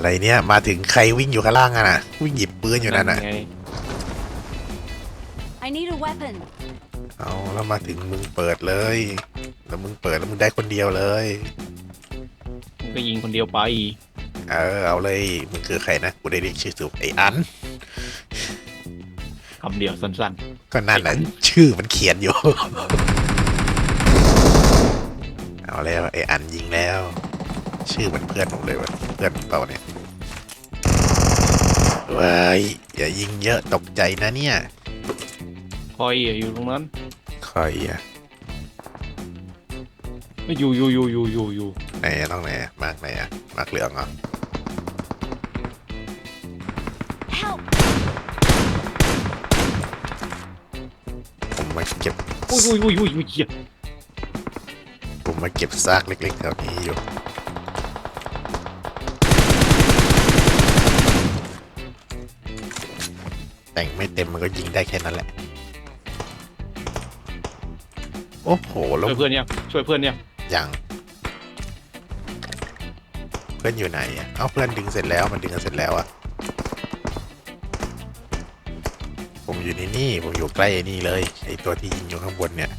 อะไรเนี่ยมาถึงใครวิ่งอยู่ข้างล่างอะน่ะวิ่งหยิบปืนอยู่นั่นน่ะ ไง I need a weapon. เอาแล้วมาถึงมึงเปิดเลย แล้วมึงเปิดแล้วมึงได้คนเดียวเลย มึงก็ยิงคนเดียวไป เออเอาเลยมึงคือใครนะกูได้เรียกชื่อถูกไอ้อัน คำเดียวสั้น ก็นั่นแหละชื่อมันเขียนอยู่ เอาแล้วไอ้อันยิงแล้ว ชื่อมันเพื่อนผมเลยวะเพื่อนผมเปล่าเนี่ย ว้ายอย่ายิงเยอะตกใจนะเนี่ยๆคอยอยู่ตรงนั้นใครอะอยู่อยู่อยู่อยู่อยู่อยู่ไหนอะต้องไหนอะมากไหนอะมากเหลืองเหรอ Help! ผมมาเก็บอุ้ยอุ้ยอุ้ยอุ้ยอุ้ยเหี้ยผมมาเก็บซากเล็กๆแถวนี้อยู่ แต่งไม่เต็มมันก็ยิงได้แค่นั้นแหละ โอ้โหแล้วช่วยเพื่อนยังช่วยเพื่อนยังยังเพื่อนอยู่ไหนอะเอ้าเพื่อนดึงเสร็จแล้วมันดึงกันเสร็จแล้วอะผมอยู่ในนี่ผมอยู่ใกล้ไอ้นี่เลยไอตัวที่ยิงอยู่ข้างบนเนี่ย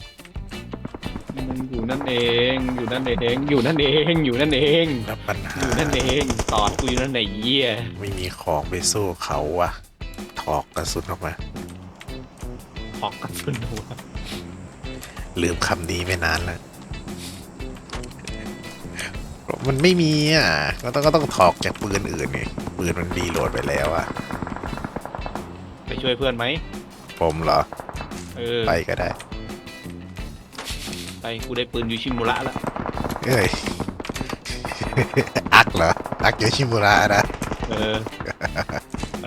มึงอยู่นั่นเองอยู่นั่นเองอยู่นั่นเองอยู่นั่นเองแล้วปัญหาอยู่นั่นเองตอดกูอยู่นั่นไหนเยี่ยไม่มีของไปสู้เขาวะ ถอกกระสุนออกมาหอกกระสุนหัวลืมคำนี้ไม่นานแล้ว มันไม่มีอะ ก็ต้องก็ต้องถอกจากปืนอื่นไงปืนมันรีโหลดไปแล้วอะ ไปช่วยเพื่อนไหม ผมเหรอ เออ ไปก็ได้ ไปกูได้ปืนยูชิมุระแล้ว เอ้ย อักเหรอ อักโยชิมุระนะ เออ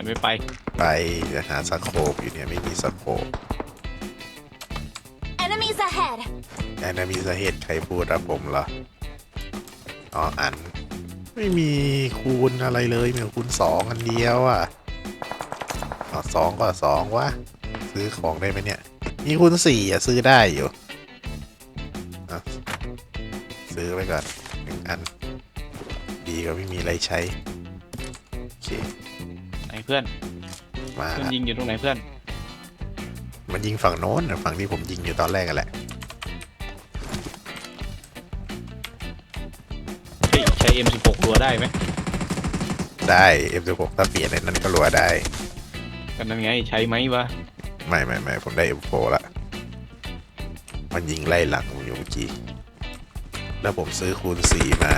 ไปไม่ไป ไปจะหาสโคปอยู่เนี่ยไม่มีสโคป Enemies ahead! แอนนามีสาเหตุใครพูดอะผมเหรอ อ๋ออัน ไม่มีคูณอะไรเลยมีแต่คูณสองอันเดียวอะอ๋อสองก็สองวะ ซื้อของได้ไหมเนี่ย มีคูณสี่อะซื้อได้อยู่อะซื้อไว้ก่อนหนึ่งอัน ดีก็ไม่มีอะไรใช้ โอเคไหน เพื่อนมาเพื่อนละยิงอยู่ตรงไหนเพื่อน มันยิงฝั่งโน้นน่ะฝั่งที่ผมยิงอยู่ตอนแรกกันแหละเฮ้ยใช้ M16 รัวได้ไหมได้ F16 ถ้าเปลี่ยนในนั้นก็รัวได้กันนั่นไงใช้ไหมวะไม่ไม่ไม่ผมได้ M4 ละมันยิงไล่หลังผมอยู่เมื่อกี้แล้วผมซื้อคูณสี่มา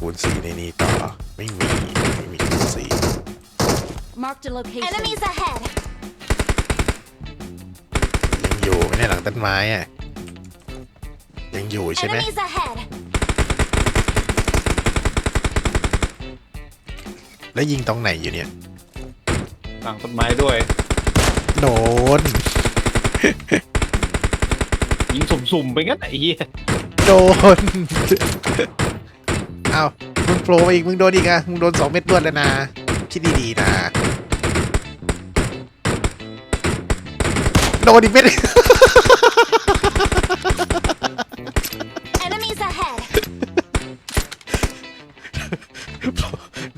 คูณสี่ในนี้ต่อไม่มีไม่มีคูณสี่ Marked a location. Enemies ahead! ยังอยู่ไหมเนี่ยหลังต้นไม้อะยังอยู่ใช่ไหม Enemies ahead! แล้วยิงตรงไหนอยู่เนี่ย หลังต้นไม้ด้วย โดน ยิงสุ่มๆไปงั้นไอ้เหี้ยโดน เอามึงโปรมาอีกมึงโดนอีกอะมึงโดนสองเม็ดรวดแล้วนะคิดดีๆนะโดนอีกเม็ด Enemies ahead!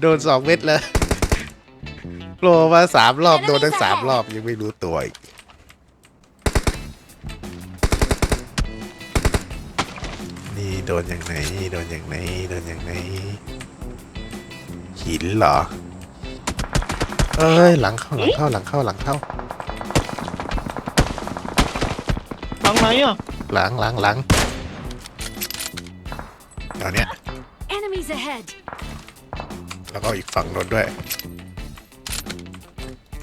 โดนสองเม็ดแล้วโปรมาสามรอบโดนทั้งสามรอบยังไม่รู้ตัวอีก นี่โดนอย่างไหนโดนอย่างไหนโดนอย่างไหนหินเหรอ เอ้ยหลังเข้าหลังเข้าหลังเข้าหลังเข้าทางไหนอะหลังหลังหลังเอาเนี้ย Enemies ahead! แล้วก็อีกฝั่งโน้นด้วย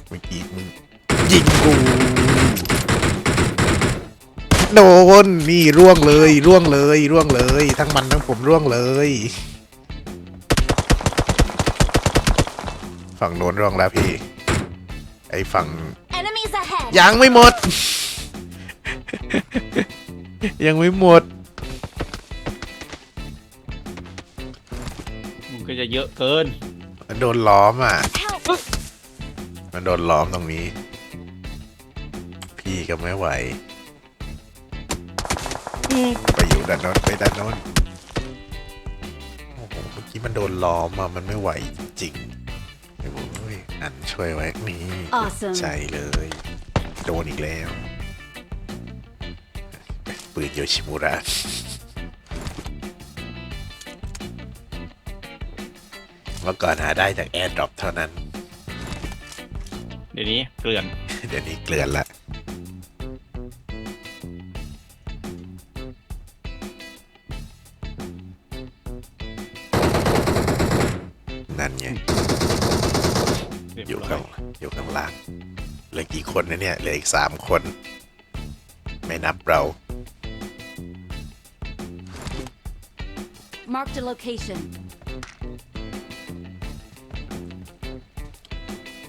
เมื่อกี้มึงยิงกู โดน นี่ร่วงเลยร่วงเลยร่วงเลย ทั้งมันทั้งผมร่วงเลย ฝั่งโน้นร่วงแล้วพี่ ไอ้ฝั่ง Enemies ahead! ยังไม่หมด ยังไม่หมด มันก็จะเยอะเกิน มันโดนล้อมอะ Help! มันโดนล้อมตรงนี้ พี่ก็ไม่ไหว ไปอยู่ด้านโน้นไปด้านโน้นที่มันโดนล้อมอะมันไม่ไหวจริงๆโอ้ยอันช่วยไว้นี่ Awesome ใช่เลย โดนอีกแล้ว ปืนโยชิมุระ เมื่อก่อนหาได้จากแอร์ดรอปเท่านั้น เดี๋ยวนี้เกลื่อน เดี๋ยวนี้เกลือนละ กี่คนนะเนี่ย เหลืออีกสามคน ไม่นับเรา Marked a location.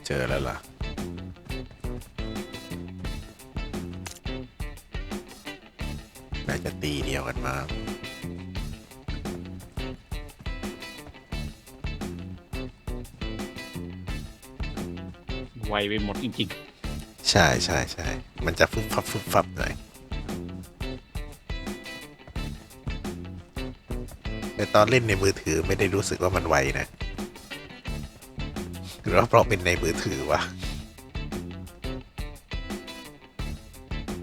เจอแล้วล่ะ น่าจะตีเดียวกันมาไวไปหมดจริง ใช่ใช่ใช่มันจะฟุบฟับฟุบฟับหน่อยแต่ตอนเล่นในมือถือไม่ได้รู้สึกว่ามันไวนะหรือว่าเพราะเป็นในมือถือวะๆ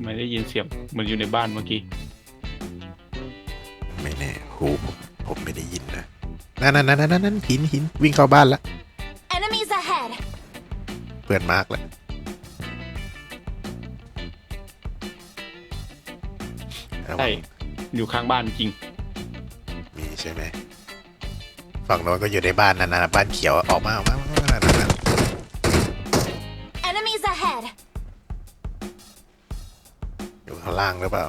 ไม่ได้ยินเสียงเหมันอยู่ในบ้านเมื่อกี้ ไม่แน่หูผมผมไม่ได้ยินนะนั่นนั่นนั่นนั่นนั่นหินหินวิ่งเข้าบ้านละ Enemies ahead. เพื่อนมาร์กแล้ว ใช่อยู่ข้างบ้านจริง มีใช่ไหมฝั่งโน้นก็อยู่ในบ้านนั่นนะบ้านเขียวอะออกมาออกมาออกมานั่นนั่น Enemies ahead. อยู่ข้างล่างหรือเปล่า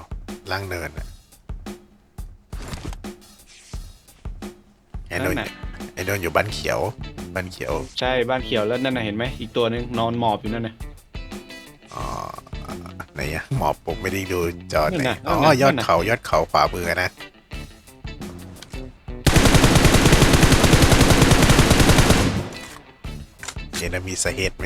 ล่างเนินอะไอ้โนนั่นนน่ะ ไอ้โนนอยู่บ้านเขียว บ้านเขียว ใช่บ้านเขียวแล้วนั่นน่ะเห็นไหมอีกตัวหนึงนอนหมอบอยู่นั่นน่ะอ๋อไหน อะหมอบผมไม่ได้ดูจอไหนนั่นน่ะอ๋อนั่นน่ะยอดนั่นน่ะ เขายอดเขาขวามือนะเห็นมีสาเหตุไหม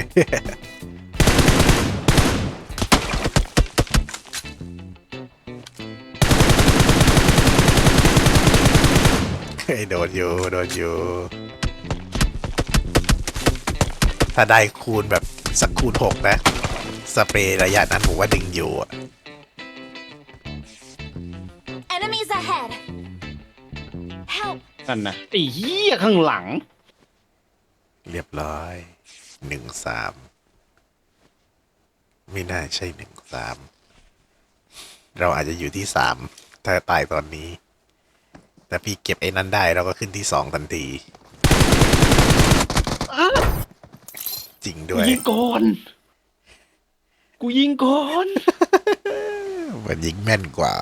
เฮ้ยโดนอยู่โดนอยู่ ถ้าได้คูณแบบสักคูณหกนะ สเปรย์ระยะนั้นผมว่าดึงอยู่อะ Enemies ahead. Help. นั่นน่ะไอ้เหี้ยข้างหลัง เรียบร้อย หนึ่งสาม ไม่น่าใช่หนึ่งสาม เราอาจจะอยู่ที่สาม ถ้าตายตอนนี้ แต่พี่เก็บไอ้นั้นได้เราก็ขึ้นที่สองทันที จริงกูด้วย ยิงก่อน กูยิงก่อน มันยิงแม่นกว่า